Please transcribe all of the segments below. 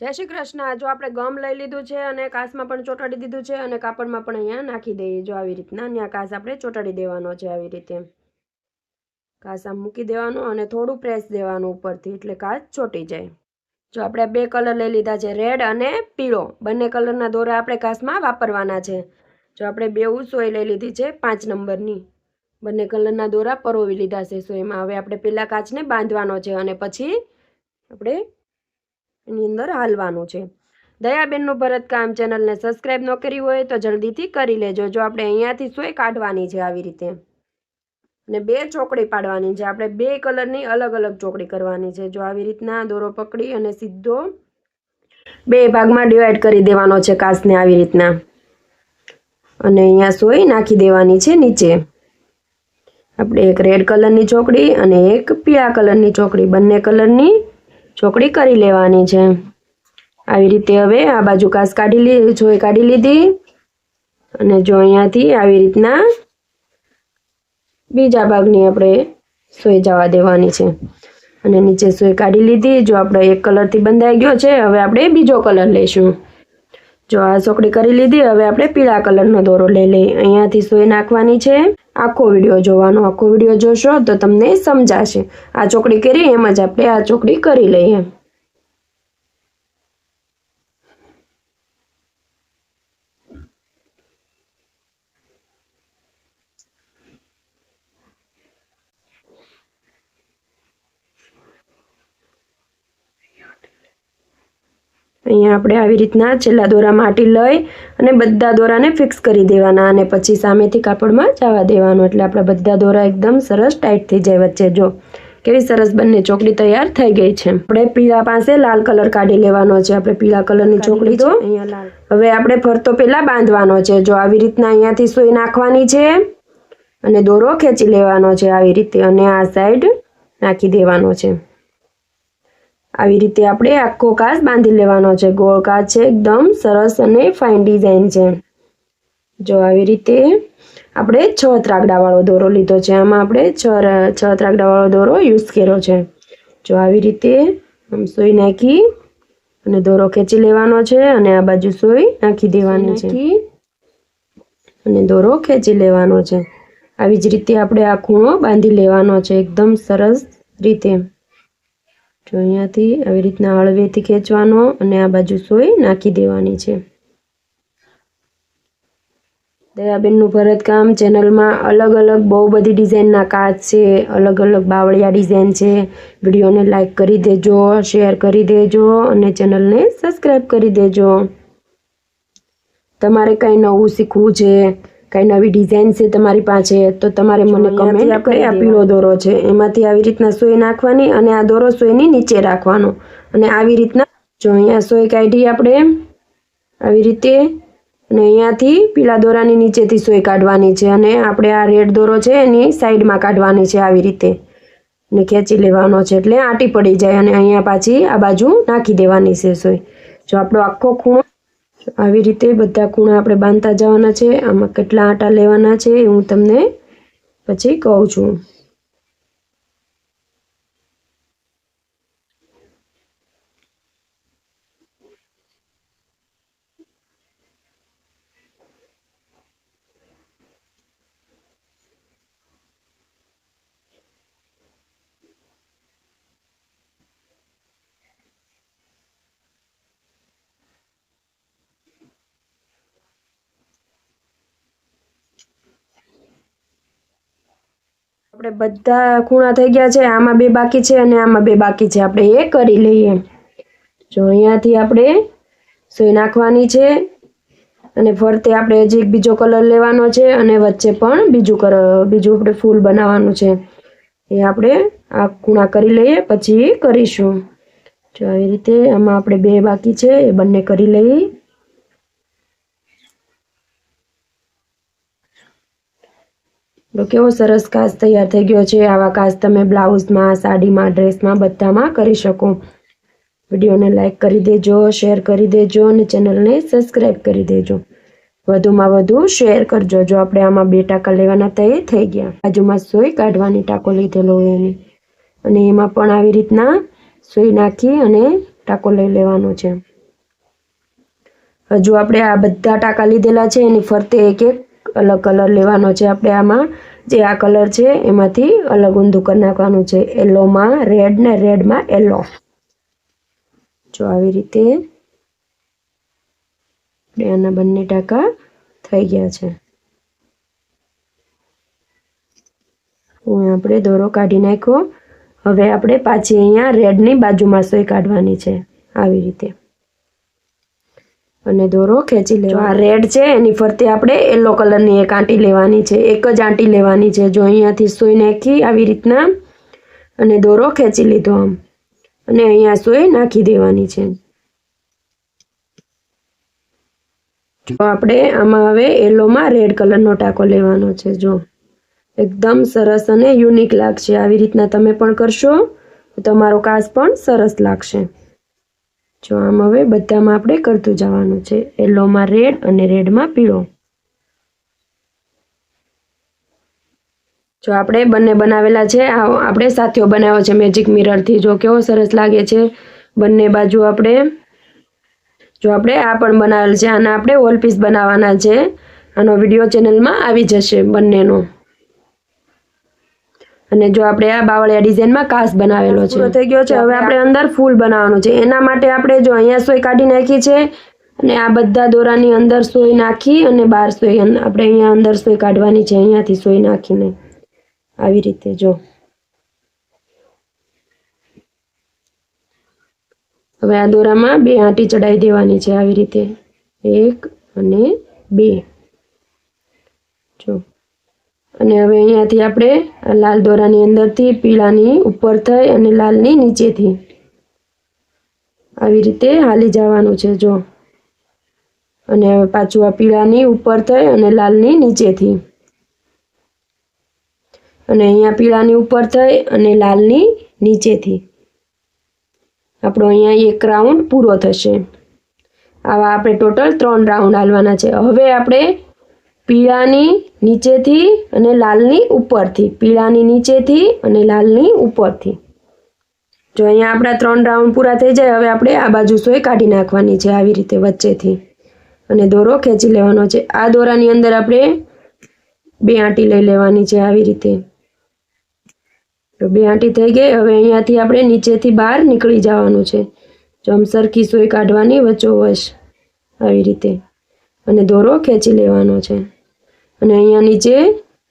જય શ્રી કૃષ્ણ. જો આપણે ગમ લઈ લીધું છે અને કાસમાં પણ ચોંટાડી દીધું છે અને કાપડમાં પણ અહીંયા નાખી દઈએ જો આવી રીતના. ત્યાં કાસ આપણે ચોંટાડી દેવાનો છે આવી રીતે. કાસ આમ મૂકી દેવાનો અને થોડું પ્રેસ દેવાનું ઉપરથી એટલે કાચ ચોંટી જાય. જો આપણે બે કલર લઈ લીધા છે, રેડ અને પીળો. બંને કલરના દોરા આપણે કાસમાં વાપરવાના છે. જો આપણે બે સોય લઈ લીધી છે, પાંચ નંબરની. બંને કલરના દોરા પરોવી લીધા છે. સોયમાં હવે આપણે પેલા કાચને બાંધવાનો છે અને પછી આપણે એની અંદર હાલવાનું છે. દયાબેનનું ભરતકામ ચેનલને સબસ્ક્રાઈબ ન કરી હોય તો જલ્દીથી કરી લેજો. જો આપણે અહીંયાથી સોય કાઢવાની છે આવી રીતે. અને બે ચોકડી પાડવાની છે. આપણે બે કલરની અલગ અલગ ચોકડી કરવાની છે. જો આવી રીતના દોરો પકડી અને સીધો બે ભાગમાં ડિવાઈડ કરી દેવાનો છે કાચને આવી રીતના. અને અહીંયા સોય નાખી દેવાની છે નીચે. આપણે એક રેડ કલરની ચોકડી અને એક પીળા કલરની ચોકડી. બંને કલરની ચોકડી કરી લેવાની છે. આવી રીતે હવે આ બાજુ કાસ કાઢી લીધી જોઈ કાઢી લીધી. અને જો અહીંયાથી આવી રીતના બીજા ભાગની આપણે સોય જવા દેવાની છે. અને નીચે સોય કાઢી લીધી. જો આપણે એક કલરથી બંધાઈ ગયો છે, હવે આપણે બીજો કલર લઈશું. જો આ ચોકડી કરી લીધી, હવે આપણે પીળા કલરનો દોરો લઈ લઈએ. અહીંયાથી સોય નાખવાની છે. આખો વીડિયો જોવાનો, આખો વીડિયો જોશો તો તમને સમજાશે. આ ચોકડી કરી, એમ જ આપણે આ ચોકડી કરી લઈએ. અહીંયા આપણે આવી રીતના છેલ્લા દોરા માટી લઈ અને બધા દોરાને ફિક્સ કરી દેવાના અને પછી સામેથી કાપડમાં જવા દેવાનું. એટલે આપણા બધા દોરા એકદમ સરસ ટાઈટ થઈ જાય વચ્ચે. જો કેવી સરસ બંને ચોકડી તૈયાર થઈ ગઈ છે. આપણે પીળા પાસે લાલ કલર કાઢી લેવાનો છે. આપણે પીળા કલરની ચોકડી તો હવે આપણે ફરતો પહેલા બાંધવાનો છે. જો આવી રીતના અહીંયાથી સોય નાખવાની છે અને દોરો ખેંચી લેવાનો છે. આવી રીતે અને આ સાઈડ નાખી દેવાનો છે. આવી રીતે આપણે આખો કાચ બાંધી લેવાનો છે. ગોળ કાચ છે એકદમ સરસ અને ફાઇન ડિઝાઇન છે. જો આવી રીતે આપણે છ ત્રાગડાવાળો દોરો લીધો છે. આમાં આપણે છ છ ત્રાગડાવાળો દોરો યુઝ કર્યો છે. જો આવી રીતે આમ સોઈ નાખી અને દોરો ખેંચી લેવાનો છે અને આ બાજુ સોઈ નાખી દેવાની છે. અને દોરો ખેંચી લેવાનો છે. આવી જ રીતે આપણે આ ખૂણો બાંધી લેવાનો છે. એકદમ સરસ રીતે. જો અહીંયાથી આવી રીતના હળવેથી ખેંચવાનો અને આ બાજુ સોય નાખી દેવાની છે. દયાબેનનું ભરતકામ ચેનલમાં અલગ અલગ બહુ બધી ડિઝાઇનના કાચ છે, અલગ અલગ બાવળિયા ડિઝાઇન છે. વિડીયોને લાઇક કરી દેજો, શેર કરી દેજો અને ચેનલને સબસ્ક્રાઈબ કરી દેજો. તમારે કંઈ નવું શીખવું છે કાંઈ નવી ડિઝાઇન છે તમારી પાસે તો તમારે મને કમેન્ટ કરી આ પીળો દોરો છે. એમાંથી આવી રીતના સોય નાખવાની અને આ દોરો સોયની નીચે રાખવાનો. અને આવી રીતના જો અહીંયા સોય કાઢી આપણે આવી રીતે. અને અહીંયાથી પીળા દોરાની નીચેથી સોય કાઢવાની છે. અને આપણે આ રેડ દોરો છે એની સાઈડમાં કાઢવાની છે આવી રીતે. ને ખેંચી લેવાનો છે એટલે આંટી પડી જાય અને અહીંયા પાછી આ બાજુ નાખી દેવાની છે સોય. જો આપણો આખો ખૂણો આવી રીતે બધા ખૂણા આપણે બાંધતા જવાના છે. આમાં કેટલા આટા લેવાના છે હું તમને પછી કહું છું. આપણે બધા ખૂણા થઈ ગયા છે, આમાં બે બાકી છે અને આમાં બે બાકી છે. આપણે એ કરી લઈએ. જો અહીંયાથી આપણે સોય નાખવાની છે અને ફરતે આપણે હજી એક બીજો કલર લેવાનો છે અને વચ્ચે પણ બીજું કલર બીજું આપણે ફૂલ બનાવવાનું છે. એ આપણે આ ખૂણા કરી લઈએ, પછી કરીશું. જો આવી રીતે આમાં આપણે બે બાકી છે, એ બંને કરી લઈએ. તો કેવો સરસ કાચ તૈયાર થઈ ગયો છે, આવા કાચ તમે બ્લાઉઝમાં, સાડીમાં, ડ્રેસમાં બધામાં કરી શકો. વિડીયોને લાઇક કરી દેજો, શેર કરી દેજો અને ચેનલને સબસ્ક્રાઈબ કરી દેજો. વધુમાં વધુ શેર કરજો, જો આપણે આમાં બે ટાંકા લેવાના તય થઈ ગયા. બાજુમાં સોય કાઢવાની ટાંકો લીધેલો હોય એની. અને એમાં પણ આવી રીતના સોય નાખી અને ટાંકો લઈ લેવાનો છે. હજુ આપણે આ બધા ટાંકા લીધેલા છે, એની ફરતે એક એક અલગ કલર લેવાનો છે આપણે આમાં. જે આ કલર છે એમાંથી અલગ ઊંધું કરી નાખવાનું છે. યલોમાં રેડ ને રેડમાં યલો જો આવી રીતે આના બંને ટાંકા થઈ ગયા છે. આપણે દોરો કાઢી નાખ્યો. હવે આપણે પાછી અહીંયા રેડની બાજુમાં સોય કાઢવાની છે. આવી રીતે. અને દોરો ખેંચી લેવા. રેડ છે એની ફરતે આપણે યલો કલરની એક આંટી લેવાની છે એક જ આંટી લેવાની છે. જો અહીંયાથી સોય નાખી આવી રીતના અને દોરો ખેંચી લીધો આમ. અને અહીંયા સોય નાખી દેવાની છે. તો આપણે આમાં હવે યલોમાં રેડ કલરનો ટાંકો લેવાનો છે જો. એકદમ સરસ અને યુનિક લાગશે. આવી રીતના તમે પણ કરશો તો તમારો કાચ પણ સરસ લાગશે. જો આમ હવે બધામાં આપણે કરતું જવાનું છે. યલોમાં રેડ અને રેડમાં પીળો. જો આપણે બંને બનાવેલા છે આપણે સાથીઓ બનાવ્યો છે મેજિક મિરરથી જો કેવો સરસ લાગે છે બંને બાજુ આપણે. જો આપણે આ પણ બનાવેલ છે, આના આપણે ઓલ પીસ બનાવવાના છે. આનો વીડિયો ચેનલમાં આવી જશે બંનેનો. અને જો આપણે આ બાવળિયા ડિઝાઇનમાં કાસ બનાવેલો છે. થઈ ગયો છે. હવે આપણે અંદર ફૂલ બનાવવાનું છે. એના માટે આપણે જો અહીંયા સોય કાઢી નાખી છે અને આ બધા દોરાની અંદર સોય નાખી અને બાર સોય આપણે અહીંયા અંદર સોય કાઢવાની છે. અહીંયાથી સોય નાખીને. આવી રીતે જો. હવે આ દોરામાં બે આંટી ચડાવી દેવાની છે. આવી રીતે. એક અને બે. જો. અને હવે અહીંયાથી આપણે લાલ દોરાની અંદરથી પીળાની ઉપર થઈ અને લાલની નીચેથી. આવી રીતે હાલી જવાનું છે જો. અને હવે પાછું આ પીળાની ઉપર થઈ અને લાલની નીચેથી. અને અહીંયા પીળાની ઉપર થઈ અને લાલની નીચેથી. આપણો અહીંયા એક રાઉન્ડ પૂરો થશે. આવા આપણે ટોટલ ત્રણ રાઉન્ડ હાલવાના છે. હવે આપણે પીળાની નીચેથી અને લાલની ઉપરથી. પીળાની નીચેથી અને લાલની ઉપરથી. જો અહીંયા આપણા ત્રણ રાઉન્ડ પૂરા થઈ જાય, હવે આપણે આ બાજુ સોય કાઢી નાખવાની છે આવી રીતે વચ્ચેથી. અને દોરો ખેંચી લેવાનો છે. આ દોરાની અંદર આપણે બે આંટી લઈ લેવાની છે આવી રીતે. તો બે આંટી થઈ ગઈ. હવે અહીંયાથી આપણે નીચેથી બહાર નીકળી જવાનું છે. જો આમ સોય કાઢવાની વચ્ચોવચ આવી રીતે. અને દોરો ખેંચી લેવાનો છે. અને અહીંયા નીચે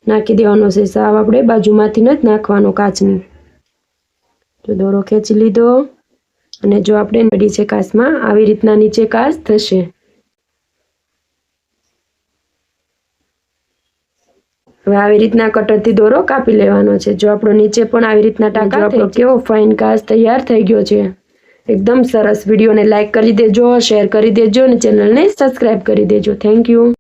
નાખી દેવાનો છે. સાવ આપણે બાજુમાંથી જ નાખવાનો કાચની. તો દોરો ખેંચી લીધો. અને જો આપણે નડી છે કાચમાં આવી રીતના નીચે કાચ થશે. હવે આવી રીતના કટરથી દોરો કાપી લેવાનો છે. જો આપણો નીચે પણ આવી રીતના ટાંકા આપણો કેવો ફાઇન કાચ તૈયાર થઈ ગયો છે. એકદમ સરસ વિડીયોને લાઇક કરી દેજો શેર કરી દેજો અને ચેનલને સબસ્ક્રાઈબ કરી દેજો. Thank you.